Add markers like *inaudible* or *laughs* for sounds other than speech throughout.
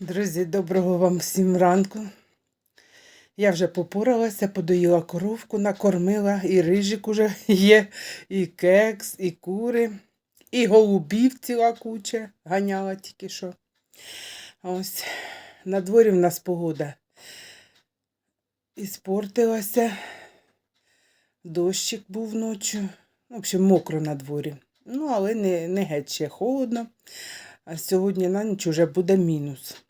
Друзі, доброго вам всім ранку. Я вже попоралася, подоїла коровку, накормила, і рижик уже є, і кекс, і кури, і голубів ціла куча ганяла тільки що. Ось на дворі в нас погода іспортилася. Дощик був ночі. В общем, мокро на дворі. Ну, але не, не геть ще холодно. А сьогодні на ніч вже буде мінус.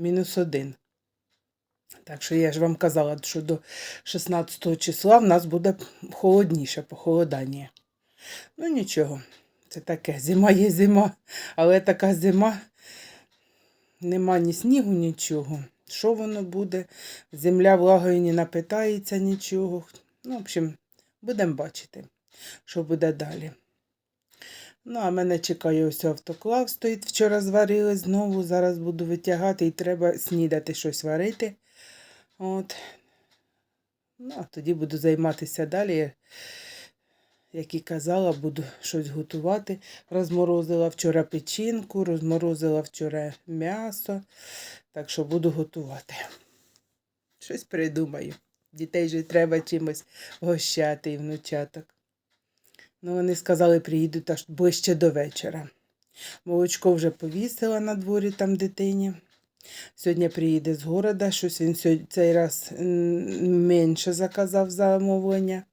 Мінус один. Так що я ж вам казала, що до 16 числа в нас буде холодніше, похолодання. Ну нічого, це таке. Зима є зима, але така зима, нема ні снігу, нічого. Що воно буде? Земля влагою не напитається нічого. Ну, в общем, будемо бачити, що буде далі. Ну, а мене чекає ось автоклав стоїть. Вчора зварили знову. Зараз буду витягати і треба снідати щось варити. От. Ну, а тоді буду займатися далі. Як і казала, буду щось готувати. Розморозила вчора печінку, розморозила вчора м'ясо. Так що буду готувати. Щось придумаю. Дітей же треба чимось гощати і внучаток. Ну, вони сказали, приїдуть аж ближче до вечора. Молочко вже повісила на дворі там дитині. Сьогодні приїде з города, щось він цей раз менше заказав замовлення.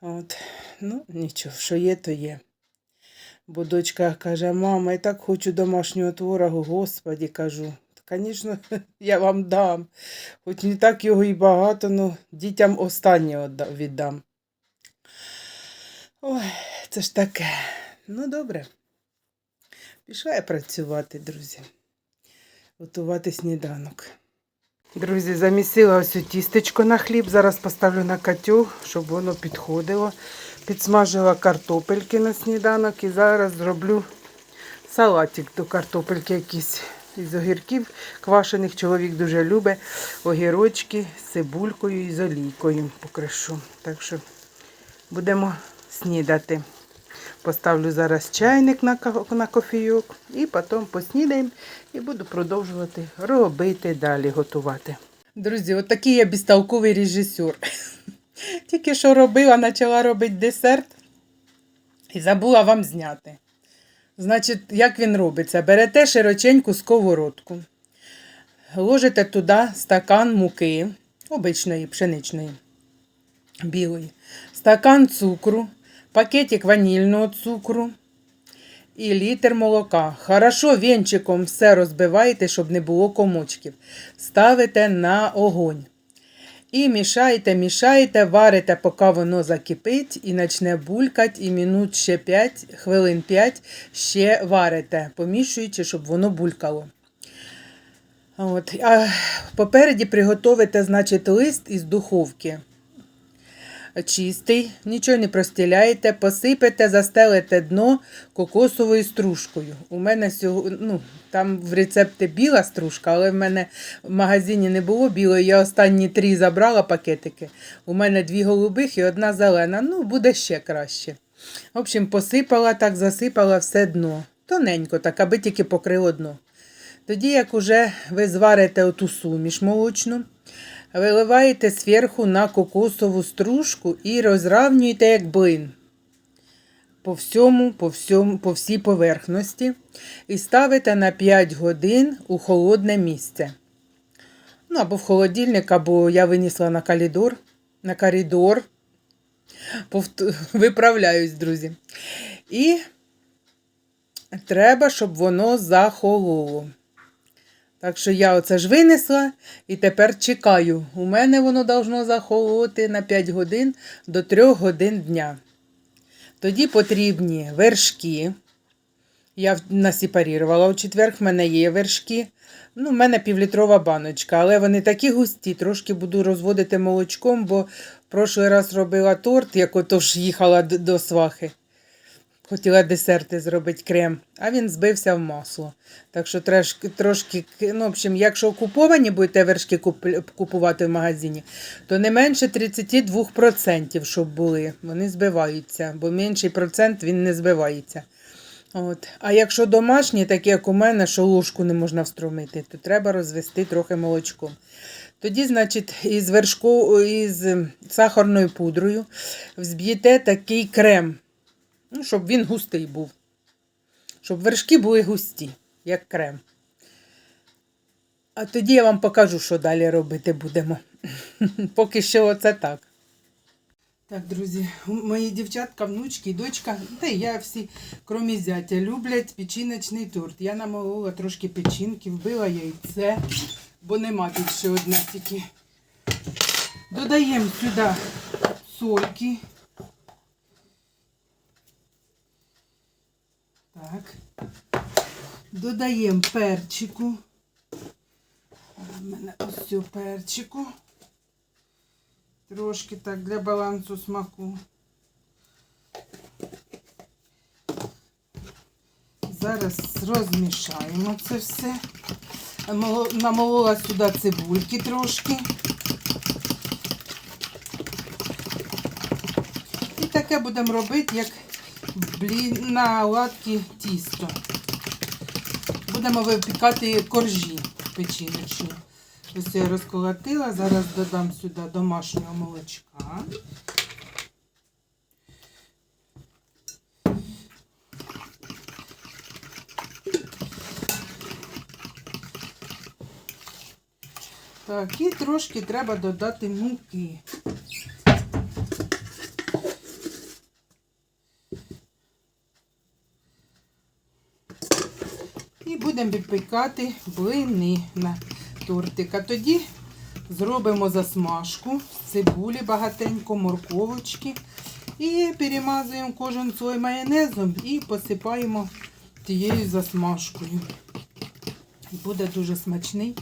От. Ну, нічого, що є, то є. Бо дочка каже, мама, я так хочу домашнього творогу, господі, кажу. Звісно, *laughs* я вам дам. Хоч не так його і багато, але дітям останнє віддам. Ой, це ж таке. Ну, добре. Пішла я працювати, друзі. Готувати сніданок. Друзі, замісила ось тістечко на хліб. Зараз поставлю на котел, щоб воно підходило. Підсмажила картопельки на сніданок і зараз зроблю салатик до картопельки якийсь із огірків квашених. Чоловік дуже любить. Огірочки з цибулькою і з олійкою покришу. Так що будемо снідати. Поставлю зараз чайник на, кофійок і потім поснідаємо і буду продовжувати робити далі, готувати. Друзі, от такий я безтолковий режисер. *laughs* Тільки що робила, почала робити десерт і забула вам зняти. Значить, як він робиться? Берете широченьку сковородку, ложите туди стакан муки, обичної пшеничної, білої, стакан цукру, пакетик ванільного цукру і літр молока. Хорошо вінчиком все розбиваєте, щоб не було комочків. Ставите на огонь. І мішаєте, мішаєте, варите, поки воно закипить і почне булькати, і минут ще 5, хвилин 5 ще варите, помішуючи, щоб воно булькало. От. А попереді приготовите, значить, лист із духовки. Чистий, нічого не простіляєте, посипете, застелите дно кокосовою стружкою. У мене сього, ну, там в рецепті біла стружка, але в мене в магазині не було білої. Я останні три забрала пакетики. У мене дві голубих і одна зелена. Ну, буде ще краще. В общем, посипала так, засипала все дно. Тоненько, так, аби тільки покрило дно. Тоді, як уже ви зварите оту суміш молочну, виливаєте зверху на кокосову стружку і розравнюєте як блин по всьому, по всьому, по всій поверхності і ставите на 5 годин у холодне місце. Ну, або в холодильник, або я винесла на коридор. На коридор. Повт- Виправляюсь, друзі. І треба, щоб воно захололо. Так що я оце ж винесла і тепер чекаю. У мене воно должно захолоти на 5 годин до 3 годин дня. Тоді потрібні вершки. Я насепарірувала у четвер, в мене є вершки. Ну, в мене півлітрова баночка, але вони такі густі, трошки буду розводити молочком, бо в прошлий раз робила торт, як ото ж їхала до свахи. Хотіла десерти зробити крем, а він збився в масло. Так що трошки, трошки ну, в общем, якщо куповані будете вершки куп- купувати в магазині, то не менше 32%, щоб були. Вони збиваються, бо менший процент він не збивається. От. А якщо домашні, такі як у мене, що ложку не можна встромити, то треба розвести трохи молочком. Тоді, значить, із вершку, із сахарною пудрою взб'єте такий крем, ну, щоб він густий був. Щоб вершки були густі, як крем. А тоді я вам покажу, що далі робити будемо. *laughs* Поки що оце так. Так, друзі, мої дівчатка, внучки, дочка, та й я всі, крім зятя, люблять печіночний торт. Я намолола трошки печінки, вбила яйце, бо нема тут ще одне тільки. Додаємо сюди сольки. Так. Додаємо перчику. У мене ось цього перчику. Трошки так для балансу смаку. Зараз розмішаємо це все. Намоло- Намолола сюди цибульки трошки. І таке будемо робити, як блін, на оладки тісто. Будемо випікати коржі печіночні. Ось я розколотила, зараз додам сюди домашнього молочка. Так, і трошки треба додати муки. І будемо випікати блини на тортик. А тоді зробимо засмажку цибулі багатенько, морковочки. І перемазуємо кожен слой майонезом і посипаємо тією засмажкою. Буде дуже смачний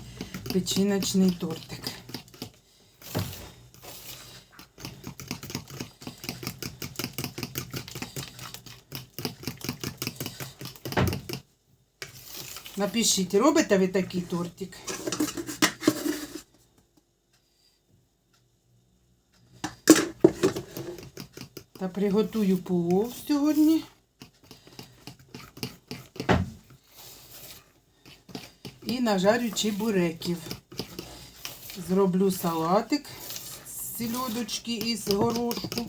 печіночний тортик. Напишіть, робите ви такий тортик? Та приготую плов сьогодні. І нажарю чебуреків. Зроблю салатик з сільодочки і з горошку.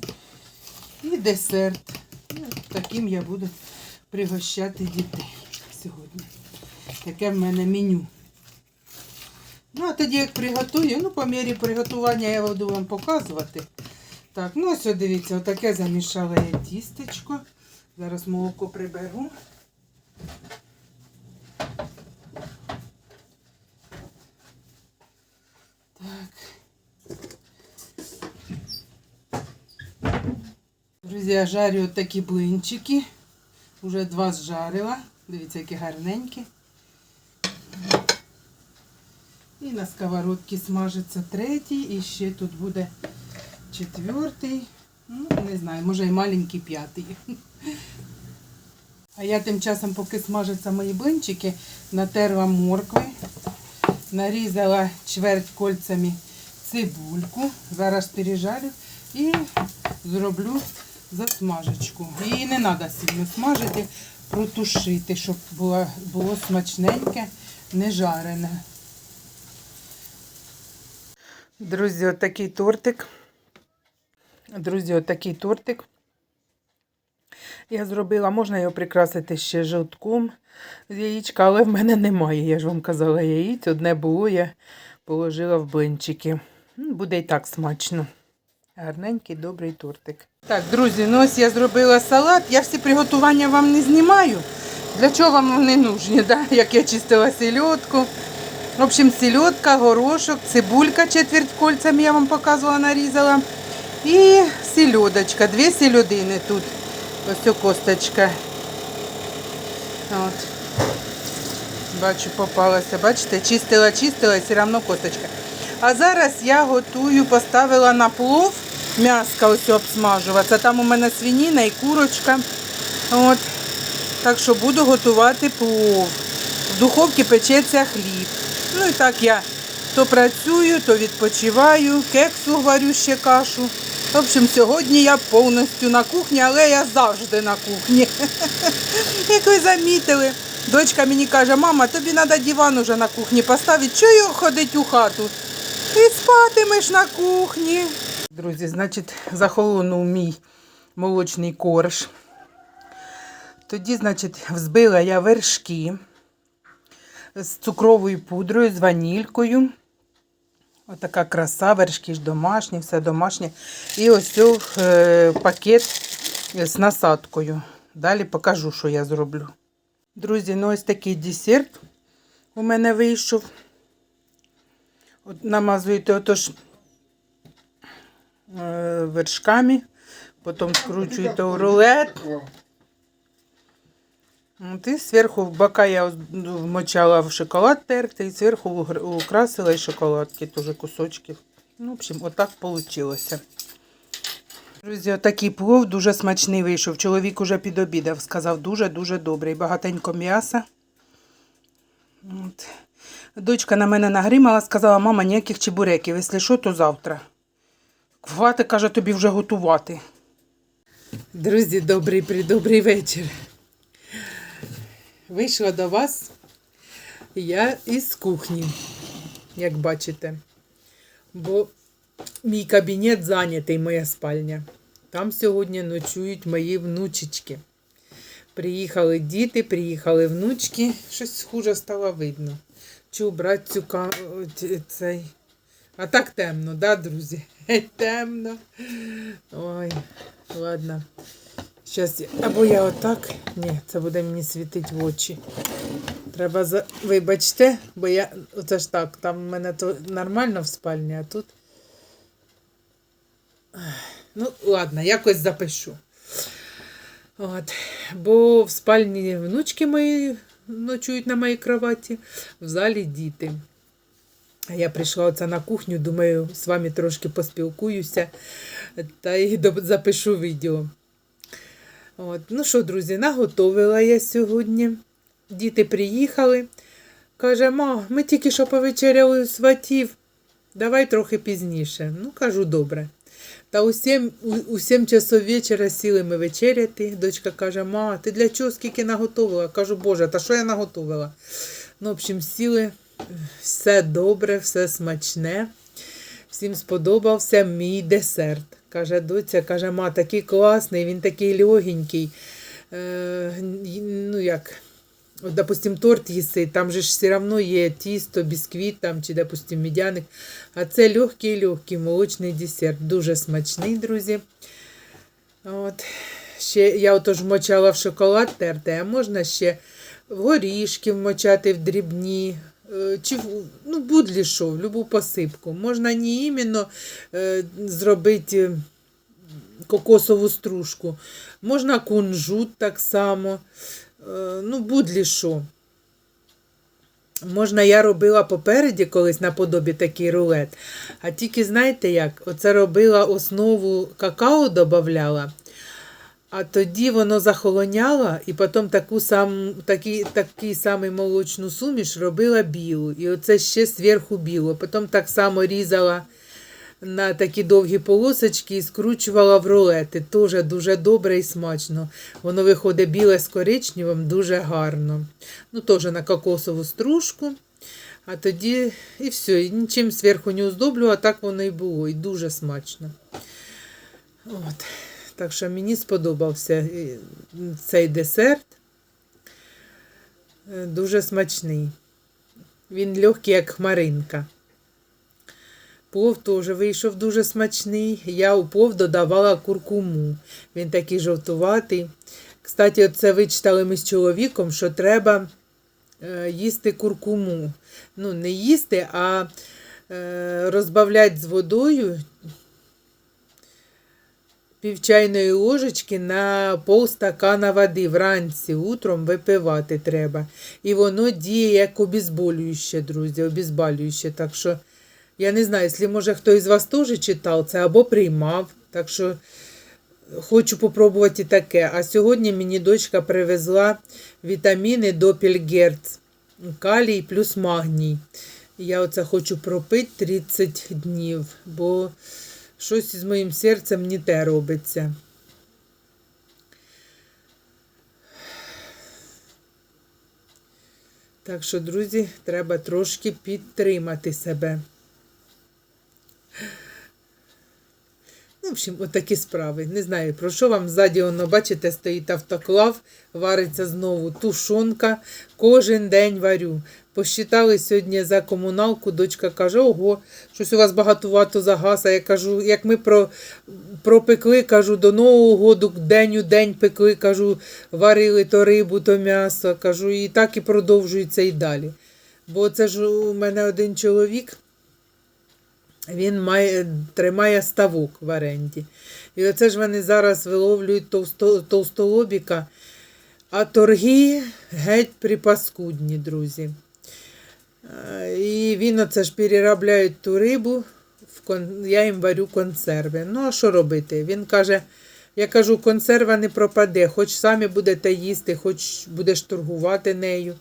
І десерт. Ну, Таким я буду пригощати дітей сьогодні. Таке в мене меню. Ну, а тоді як приготую, ну, по мірі приготування я буду вам показувати. Так, ну ось, дивіться, отаке замішала я тістечко. Зараз молоко приберу. Так. Друзі, я жарю такі блинчики. Уже два зжарила. Дивіться, які гарненькі. І на сковородці смажиться третій, і ще тут буде четвертий. Ну, не знаю, може і маленький п'ятий. А я тим часом, поки смажаться мої блинчики, натерла моркви, нарізала чверть кольцями цибульку. Зараз пережарю і зроблю засмажечку. Її не треба сильно смажити, протушити, щоб було, було смачненьке, не жарене. Друзі, отакий тортик. Друзі, отакий тортик. Я зробила, можна його прикрасити ще жовтком з яєчка, але в мене немає. Я ж вам казала, яєць. Одне було, я положила в блинчики. Буде і так смачно. Гарненький, добрий тортик. Так, друзі, ну ось я зробила салат. Я всі приготування вам не знімаю. Для чого вам вони нужні? Да? Як я чистила сельодку. В общем, сельодка, горошок, цибулька четверть кольцями я вам показувала, нарізала. І сельодочка, дві сельодини тут. Ось косточка. От. Бачу, попалася. Бачите, чистила, чистила і все одно косточка. А зараз я готую, поставила на плов м'яско ось обсмажуватися. Там у мене свиніна і курочка. От. Так що буду готувати плов. В духовці печеться хліб. Ну і так я То працюю, то відпочиваю, кексу варю ще кашу. В общем, сьогодні я повністю на кухні, але я завжди на кухні. *laughs* Як ви замітили, дочка мені каже, мама, тобі треба диван уже на кухні поставити, чого його ходить у хату? Ти спатимеш на кухні. Друзі, значить, захолонув мій молочний корж. Тоді, значить, взбила я вершки з цукровою пудрою, з ванількою. Отака краса, вершки ж домашні, все домашнє. І ось е, пакет з насадкою. Далі покажу, що я зроблю. Друзі, ну ось такий десерт у мене вийшов. От намазуєте отож е, вершками, потім скручуєте в рулет. От і зверху в бока я ну, вмочала в шоколад тертий, і зверху украсила і шоколадки, теж кусочки. Ну, в общем, отак вийшло. Друзі, отакий плов дуже смачний вийшов. Чоловік уже підобідав, сказав, дуже-дуже добрий. Багатенько м'яса. Дочка на мене нагримала, сказала, мама, ніяких чебуреків, якщо що, то завтра. Хвати, каже, тобі вже готувати. Друзі, добрий придобрий вечір. Вийшла до вас я із кухні, як бачите. Бо мій кабінет зайнятий, моя спальня. Там сьогодні ночують мої внучечки. Приїхали діти, приїхали внучки. Щось хуже стало видно. Чи убрати цю ка... цей. А так темно, да, друзі? *laughs* Темно. Ой, ладно. Щас. Або я отак. Ні, це буде мені світити в очі. Треба за. Вибачте, бо я. Оце ж так, там в мене то нормально в спальні, а тут. Ну, ладно, якось запишу. От. Бо в спальні внучки мої ночують на моїй кроваті, в залі діти. А я прийшла оце на кухню, думаю, з вами трошки поспілкуюся та й запишу відео. От. Ну що, друзі, наготовила я сьогодні. Діти приїхали. Каже, ма, ми тільки що повечеряли у сватів. Давай трохи пізніше. Ну, кажу, добре. Та у 7, у, у 7 часов вечора сіли ми вечеряти. Дочка каже, ма, ти для чого скільки наготовила? Кажу, Боже, та що я наготовила? Ну, в общем, сіли, все добре, все смачне. Всім сподобався мій десерт. Каже, доця, каже, ма, такий класний, він такий легенький. Е, ну як, от, допустим, торт їси, там же ж все одно є тісто, бісквіт там, чи, допустим, медяник. А це легкий-легкий молочний десерт. Дуже смачний, друзі. От. Ще я отож вмочала в шоколад тертий, а можна ще в горішки вмочати в дрібні. Е, Чи ну, будь-лі що, в любу посипку. Можна не іменно е, зробити е, кокосову стружку. Можна кунжут так само. Ну, будь-лі що. Можна, я робила попереді колись наподобі такий рулет. А тільки знаєте як? Оце робила основу какао додавала, а тоді воно захолоняло, і потім таку сам, такий, такий самий молочну суміш робила білу. І оце ще зверху біло. Потім так само різала на такі довгі полосочки і скручувала в рулети. Теж дуже добре і смачно. Воно виходить біле з коричневим, дуже гарно. Ну, теж на кокосову стружку. А тоді і все, і нічим зверху не оздоблю, а так воно і було, і дуже смачно. От. Так що мені сподобався е, цей десерт. Е, Дуже смачний. Він легкий, як хмаринка. Плов теж вийшов дуже смачний. Я у плов додавала куркуму. Він такий жовтуватий. Кстати, це вичитали ми з чоловіком, що треба е, їсти куркуму. Ну, не їсти, а розбавляти з водою пів чайної ложечки на полстакана води вранці, утром випивати треба. І воно діє як обезболююче, друзі, обезболююче. Так що я не знаю, якщо може хтось з вас теж читав це або приймав. Так що хочу попробувати і таке. А сьогодні мені дочка привезла вітаміни Допільгерц, калій плюс магній. Я оце хочу пропити 30 днів, бо щось із моїм серцем не те робиться. Так що, друзі, треба трошки підтримати себе. Ну, в общем, отакі справи. Не знаю, про що вам ззаді, воно, бачите, стоїть автоклав, вариться знову тушонка. Кожен день варю. Посчитали сьогодні за комуналку, дочка каже, ого, щось у вас багатувато за газ. А я кажу, як ми про, пропекли, кажу, до Нового году день у день пекли, кажу, варили то рибу, то м'ясо. Кажу, і так і продовжується і далі. Бо це ж у мене один чоловік. Він має, тримає ставок в оренді. І оце ж вони зараз виловлюють товсто, товстолобіка, а торги геть припаскудні, друзі. Е, І він оце ж переробляє ту рибу, я їм варю консерви. Ну, а що робити? Він каже, я кажу, консерва не пропаде, хоч самі будете їсти, хоч будеш торгувати нею.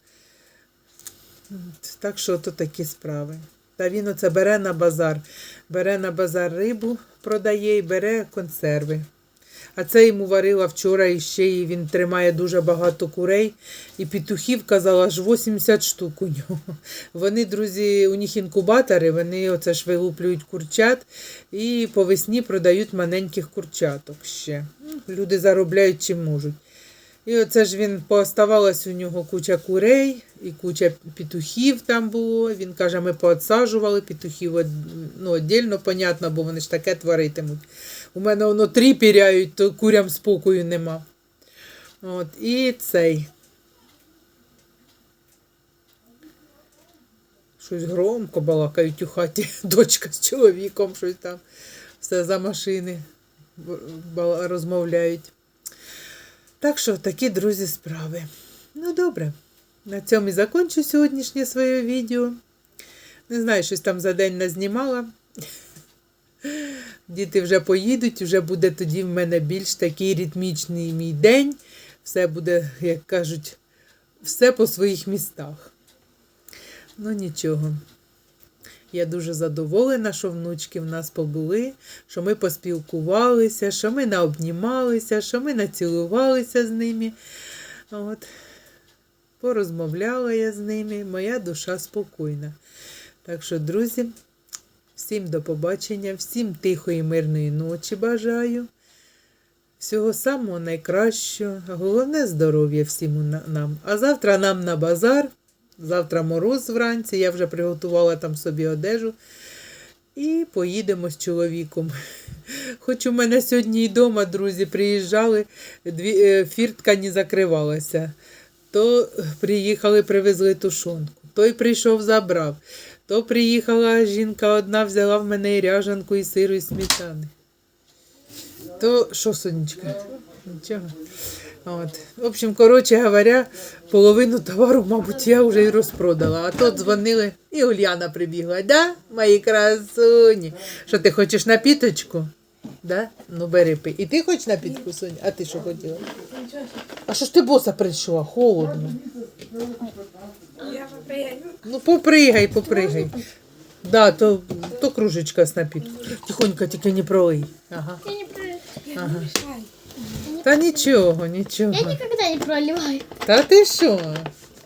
Так що то такі справи. Та він оце бере на базар. Бере на базар рибу, продає і бере консерви. А це йому варила вчора і ще і він тримає дуже багато курей. І петухів казала, аж 80 штук у нього. Вони, друзі, у них інкубатори, вони оце ж вилуплюють курчат і по весні продають маленьких курчаток ще. Люди заробляють чим можуть. І оце ж він пооставалась у нього куча курей і куча петухів там було. Він каже, ми поотсаджували петухів ну, віддільно, понятно, бо вони ж таке творитимуть. У мене воно три піряють, то курям спокою нема. От, і цей. Щось громко балакають у хаті. *laughs* Дочка з чоловіком, щось там. Все за машини розмовляють. Так що такі, друзі, справи. Ну, добре. На цьому і закінчу сьогоднішнє своє відео. Не знаю, щось там за день назнімала. *laughs* Діти вже поїдуть, вже буде тоді в мене більш такий ритмічний мій день. Все буде, як кажуть, все по своїх містах. Ну нічого. Я дуже задоволена, що внучки в нас побули, що ми поспілкувалися, що ми наобнімалися, що ми націлувалися з ними. От. Порозмовляла я з ними, моя душа спокійна. Так що, друзі, всім до побачення, всім тихої, мирної ночі бажаю. Всього самого найкращого, головне здоров'я всім нам. А завтра нам на базар. Завтра мороз вранці, я вже приготувала там собі одежу. І поїдемо з чоловіком. *laughs* Хоч у мене сьогодні і вдома, друзі, приїжджали, дві, е, фіртка не закривалася. То приїхали, привезли тушонку. Той прийшов, забрав. То приїхала жінка одна, взяла в мене і ряжанку, і сиру, і сметани. То що, Сонечка? Нічого. От. В общем, коротше говоря, половину товару, мабуть, я вже і розпродала. А то дзвонили, і Ульяна прибігла. Да, мої красуні? Що ти хочеш напіточку? Да? Ну бери пий. І ти хочеш напітку, Соня? А ти що хотіла? А що ж ти боса прийшла? Холодно. Я. Ну попригай, попригай. Да, то, то кружечка з напітку. Тихонько, тільки не пролий. Ага. Я не про... Я Ага. Та нічого, нічого. Я никогда не проливаю. Та ти що?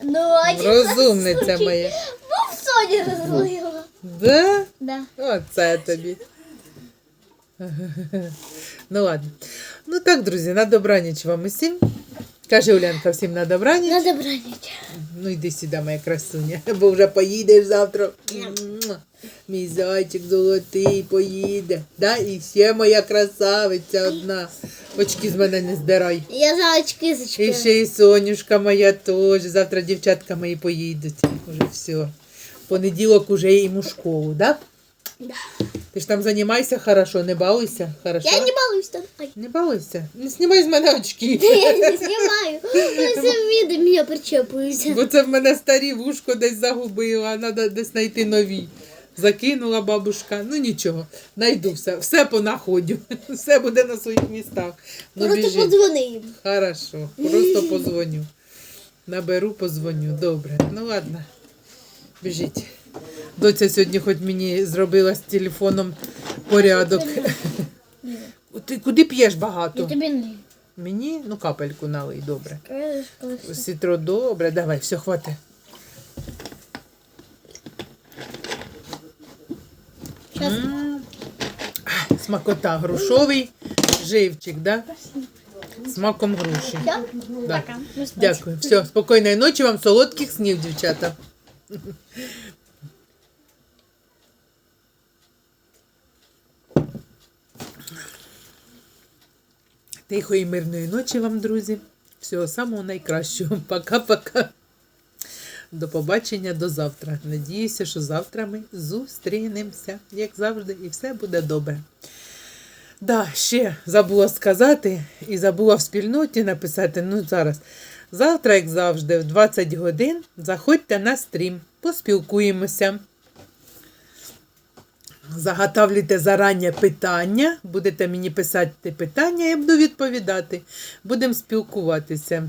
Ну, один Розумниця раз моя. Ну, в Соне разлила. Да? Да. Оце тобі. *laughs* Ну ладно. Ну так, друзі, на добраніч вам усім. Каже Улянка, всім на добраніч. Надо бронить. Ну йди сюди, моя красуня, *laughs* бо вже поїдеш завтра. Мій зайчик золотий поїде. Да? І ще моя красавиця одна. Очки з мене не здирай. Я за очки І ще і Сонюшка моя теж. Завтра дівчатка мої поїдуть. Уже все. В понеділок уже їм у школу, да? Да. Ти ж там займайся хорошо, не балуйся. Хорошо? Я не балуюсь там. Ай. Не балуйся. Не знімай з мене очки. *laughs* Я не снимаю. Ну, Всем видом меня причепаются. Бо це в мене старі вушко десь загубила, треба десь знайти нові. Закинула бабушка. Ну нічого, найду все. Все понаходю. *laughs* Все буде на своїх містах. Ну, Просто біжи. позвони їм. Хорошо, просто позвоню. Наберу, позвоню. Добре. Ну ладно. Біжіть. Доця сьогодні хоч мені зробила з телефоном порядок. Ти куди п'єш Я багато? тобі не. Мені? Ну, капельку налий, добре. Сітро добре, давай, все, хвати. Смакота, грушовий живчик, да? З маком груші. Да. Дякую. Все, спокійної ночі вам, солодких снів, дівчата. Тихої мирної ночі вам, друзі. Всього самого найкращого. *laughs* Пока-пока. До побачення до завтра. Надіюся, що завтра ми зустрінемося, як завжди, і все буде добре. Да, ще забула сказати і забула в спільноті написати. Ну зараз. Завтра, як завжди, в 20 годин заходьте на стрім, поспілкуємося. Заготовлюйте зарані питання, будете мені писати питання, я буду відповідати. Будемо спілкуватися.